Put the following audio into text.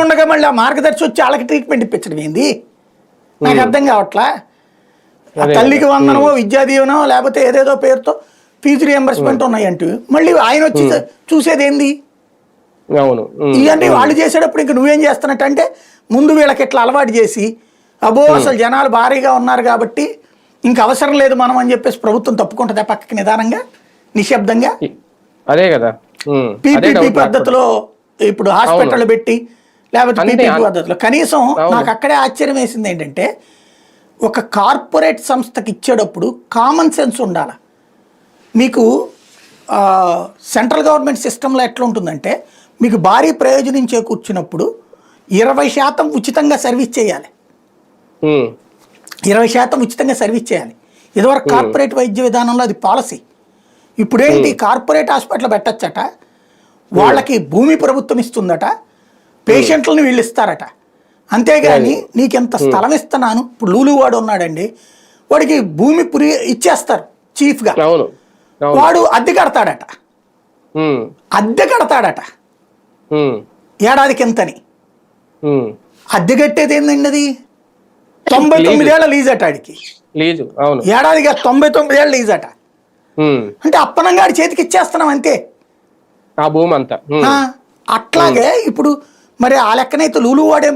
ఉండగా మళ్ళీ ఆ మార్గదర్శి వచ్చి వాళ్ళకి ట్రీట్మెంట్ ఇప్పించడం ఏంది? నాకు అర్థం కావట్లా? తల్లికి వందనమో విద్యా దీవెనో లేకపోతే ఏదేదో పేరుతో ఫీజు రియంబర్స్మెంట్ ఉన్నాయంటూ మళ్ళీ ఆయన వచ్చి చూసేది ఏంది? అవును. ఇవన్నీ వాళ్ళు చేసేటప్పుడు ఇంక నువ్వేం చేస్తున్నట్టు అంటే ముందు వీళ్ళకి ఇట్లా అలవాటు చేసి అబో అసలు జనాలు భారీగా ఉన్నారు కాబట్టి ఇంక అవసరం లేదు మనం అని చెప్పేసి ప్రభుత్వం తప్పుకుంటుందా పక్కకి నిదానంగా నిశ్శబ్దంగా? అదే కదా. పీపీపీ. పద్ధతిలో ఇప్పుడు హాస్పిటల్ పెట్టి లేకపోతే పీపీపీ అన్- పద్ధతిలో. కనీసం. నాకు అక్కడే ఆశ్చర్యం వేసింది ఏంటంటే ఒక కార్పొరేట్ సంస్థకి ఇచ్చేటప్పుడు కామన్ సెన్స్ ఉండాలి. మీకు సెంట్రల్ గవర్నమెంట్ సిస్టంలో ఎట్లా ఉంటుందంటే మీకు భారీ ప్రయోజనం చేకూర్చినప్పుడు ఇరవై శాతం ఉచితంగా సర్వీస్ చేయాలి. ఇరవై శాతం ఉచితంగా సర్వీస్ చేయాలి. ఇదివరకు కార్పొరేట్ వైద్య విధానంలో అది పాలసీ. ఇప్పుడేంటి కార్పొరేట్ హాస్పిటల్ పెట్టచ్చట? వాళ్ళకి భూమి ప్రభుత్వం ఇస్తుందట. పేషెంట్లను వీళ్ళు ఇస్తారట. అంతేగాని నీకు ఎంత స్థలం ఇస్తున్నాను? ఇప్పుడు లూలువాడు ఉన్నాడండి. వాడికి భూమి పురి ఇచ్చేస్తారు చీఫ్గా. వాడు అద్దె కడతాడట. అద్దె కడతాడట. ఏడాదికి ఎంతని. అద్దె కట్టేది ఏందండి అది తొంభై తొమ్మిదేళ్ళ లీజ్. అట ఆడికి. లీజు. అవును. ఏడాదిగా తొంభై తొమ్మిదేళ్ళ లీజ్ అట. అంటే అప్పనంగాడి చేతికి ఇచ్చేస్తున్నాం అంతే. ఆ భూమి అంతా అట్లాగే ఇప్పుడు మరి ఆ లెక్కనైతే లూలు వాడేం